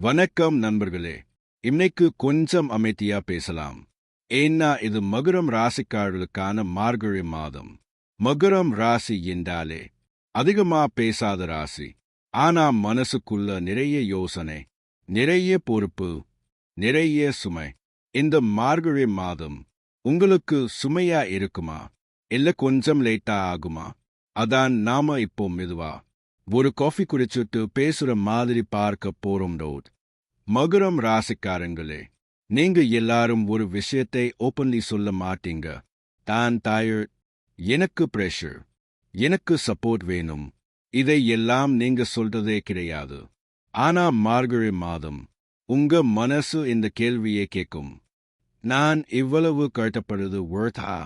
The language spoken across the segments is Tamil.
வணக்கம் நண்பர்களே. இன்னைக்கு கொஞ்சம் அமைதியா பேசலாம். ஏன்னா இது மகரம் ராசிக்காரர்களுக்கான மார்கழி மாதம். மகரம் ராசி என்றாலே அதிகமா பேசாத ராசி. ஆனா மனசுக்குள்ள நிறைய யோசனை நிறைய பொறுப்பு நிறைய சுமை. இந்த மார்கழி மாதம் உங்களுக்கு சுமையா இருக்குமா? இல்ல கொஞ்சம் லேட்டா ஆகுமா? அதான் நாம இப்போ மெதுவா ஒரு காஃபி குடிச்சுட்டு பேசுற மாதிரி பார்க்க போறோம் டோட். மகரம் ராசிக்காரங்களே நீங்க எல்லாரும் ஒரு விஷயத்தை ஓப்பன்லி சொல்ல மாட்டீங்க. தான் டயர்ட் எனக்கு பிரஷர் எனக்கு சப்போர்ட் வேணும். இதை எல்லாம் நீங்க சொல்றதே கிடையாது. ஆனா மார்கழி மாதம் உங்க மனசு இந்த கேள்வியை கேட்கும் நான் இவ்வளவு கட்டப்படுறது worth-ஆ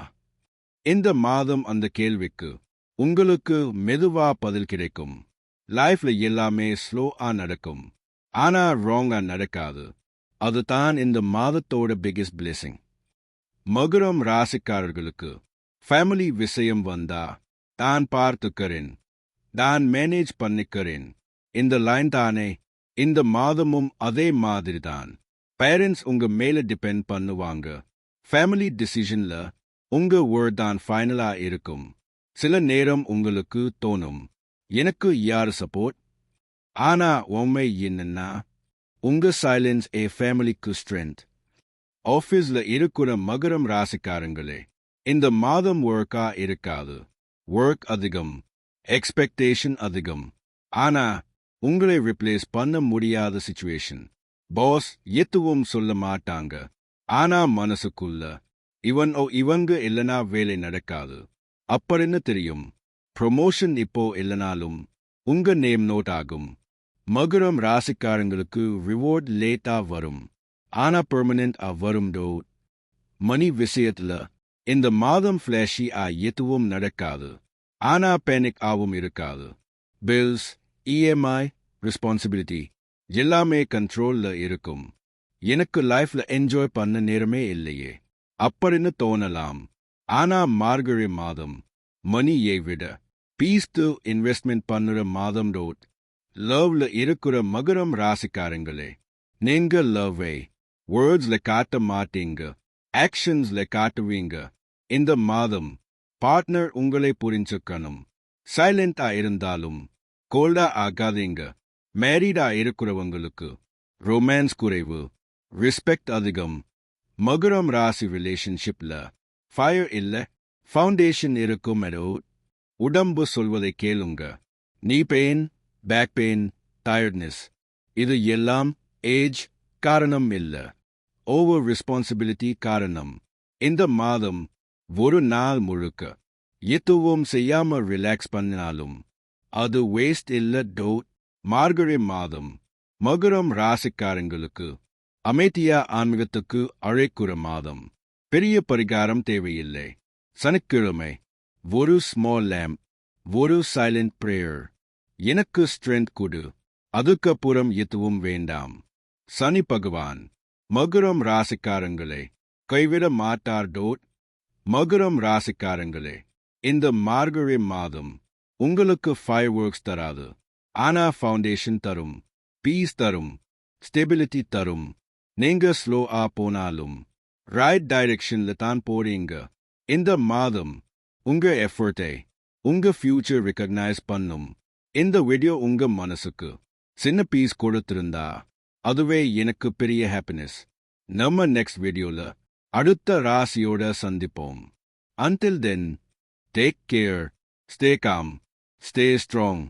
இந்த மாதம் அந்த கேள்விக்கு உங்களுக்கு மெதுவா பதில் கிடைக்கும். லைஃப்ல எல்லாமே ஸ்லோவாக நடக்கும். ஆனா ராங்காக நடக்காது. அதுதான் இந்த மாதத்தோட பிகெஸ்ட் பிளெஸிங் மகுரம் ராசிக்காரர்களுக்கு ஃபேமிலி விஷயம் வந்தா தான் பார்த்துக்கிறேன். தான் மேனேஜ் பண்ணிக்கிறேன். இந்த லைன் தானே. இந்த மாதமும் அதே மாதிரி தான் பேரண்ட்ஸ் உங்க மேல டிபெண்ட் பண்ணுவாங்க. ஃபேமிலி டிசிஷன்ல உங்க வேர்ட் தான் ஃபைனலா இருக்கும். சில நேரம் உங்களுக்கு தோணும். எனக்கு யார் சப்போர்ட் ஆனா உண்மை என்னன்னா உங்க சைலன்ஸ் ஏ ஃபேமிலிக்கு ஸ்ட்ரென்த் ஆஃபீஸ்ல இருக்கிற மகரம் ராசிக்காரங்களே இந்த மாதம் ஒர்க்கா இருக்காது. ஒர்க் அதிகம் எக்ஸ்பெக்டேஷன் அதிகம். ஆனா உங்களை ரிப்ளேஸ் பண்ண முடியாத சுச்சுவேஷன் பாஸ் எதுவும் சொல்ல மாட்டாங்க. ஆனா மனசுக்குள்ள இவன் ஓ இவங்க இல்லனா வேலை நடக்காது. அப்படின்னு தெரியும். ப்ரொமோஷன் இப்போ இல்லனாலும் உங்க நேம் நோட் ஆகும். மகுரம் ராசிக்காரங்களுக்கு ரிவார்ட் லேட்டா வரும். ஆனா பெர்மனன்ட் ஆ வரும் டோட் மணி விஷயத்துல இந்த மாதம் ஃபிளாஷி ஆ எதுவும் நடக்காது. ஆனா பேனிக் ஆவும் இருக்காது. பில்ஸ் இஎம்ஐ ரெஸ்பான்சிபிலிட்டி எல்லாமே கண்ட்ரோல்ல இருக்கும். எனக்கு லைஃப்ல என்ஜாய் பண்ண நேரமே இல்லையே. அப்படின்னு தோணலாம். ஆனா மார்கழி மாதம் மணியை விட. பீஸ்து இன்வெஸ்ட்மெண்ட் பண்ணுற மாதம் ரோட் லவ்ல இருக்கிற மகரம் ராசிக்காரங்களே. நீங்க லவ்வை வேர்ட்ஸ்ல காட்ட மாட்டீங்க ஆக்ஷன்ஸ்ல காட்டுவீங்க. இந்த மாதம் பார்ட்னர் உங்களை புரிஞ்சுக்கணும். சைலண்டா இருந்தாலும் கோல்டா ஆகாதீங்க. மேரீடா இருக்கிறவங்களுக்கு ரொமான்ஸ் குறைவு ரெஸ்பெக்ட் அதிகம். மகரம் ராசி ரிலேஷன்ஷிப்ல ஃபயர் இல்லை ஃபவுண்டேஷன் இருக்கும் எடோ உடம்பு சொல்வதை கேளுங்க. நீ பெயின் பேக் பெயின் டயர்ட்னஸ் இது எல்லாம் ஏஜ் காரணம் இல்ல. ஓவர் ரெஸ்பான்சிபிலிட்டி காரணம். இந்த மாதம் ஒரு நாள் முழுக்க எதுவும் செய்யாம ரிலாக்ஸ் பண்ணினாலும் அது வேஸ்ட் இல்ல டோட் மார்கழி மாதம் மகுரம் ராசிக்காரங்களுக்கு அமைதியா ஆன்மீகத்துக்கு அழைக்குற மாதம். பெரிய பரிகாரம் தேவையில்லை. சனிக்கிழமை ஒரு ஸ்மால் லேம்ப் ஒரு சைலண்ட் பிரேயர் எனக்கு ஸ்ட்ரென்த் கொடு. அதுக்கப்புறம் எதுவும் வேண்டாம். சனி பகவான் மகரம் ராசிக்காரங்களே கைவிட மாட்டார் டோட் மகுரம் ராசிக்காரங்களே இந்த மார்கழி மாதம் உங்களுக்கு ஃபைவ் ஒர்க்ஸ் தராது. ஆனா ஃபவுண்டேஷன் தரும் பீஸ் தரும் ஸ்டெபிலிட்டி தரும். நீங்க ஆ போனாலும் ரைட் டைரக்ஷன்ல தான் போறீங்க. இந்த மாதம் உங்க எஃபர்ட்டை உங்க ஃபியூச்சர் ரெக்கக்னைஸ் பண்ணும் இந்த வீடியோ உங்க மனசுக்கு சின்ன பீஸ் கொடுத்திருந்தா அதுவே எனக்கு பெரிய ஹாப்பினஸ் நம்ம நெக்ஸ்ட் வீடியோல அடுத்த ராசியோட சந்திப்போம் until then take care stay calm stay strong